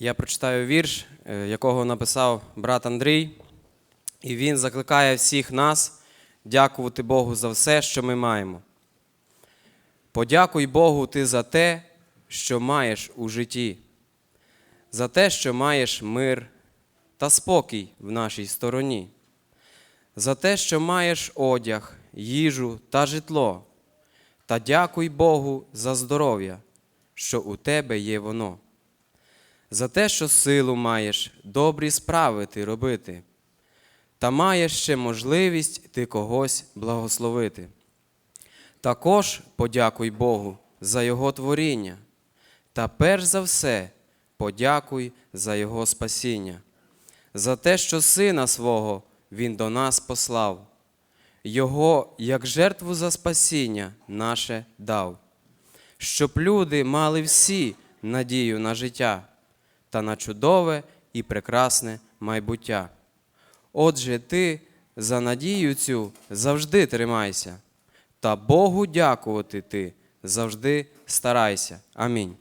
Я прочитаю вірш, е, якого написав брат Андрій, і він закликає всіх нас дякувати Богу за все, що ми маємо. Подякуй Богу ти за те, що маєш у житті, за те, що маєш мир та спокій в нашій стороні, за те, що маєш одяг, їжу та житло, та дякуй Богу за здоров'я, що у тебе є воно, за те, що силу маєш добрі справи ти робити, та маєш ще можливість ти когось благословити. Також подякуй Богу за Його творіння, та перш за все подякуй за Його спасіння, за те, що Сина свого Він до нас послав, Його як жертву за спасіння наше дав, щоб люди мали всі надію на життя та на чудове і прекрасне майбуття. Отже, ти за надію цю завжди тримайся, та Богу дякувати ти завжди старайся. Амінь.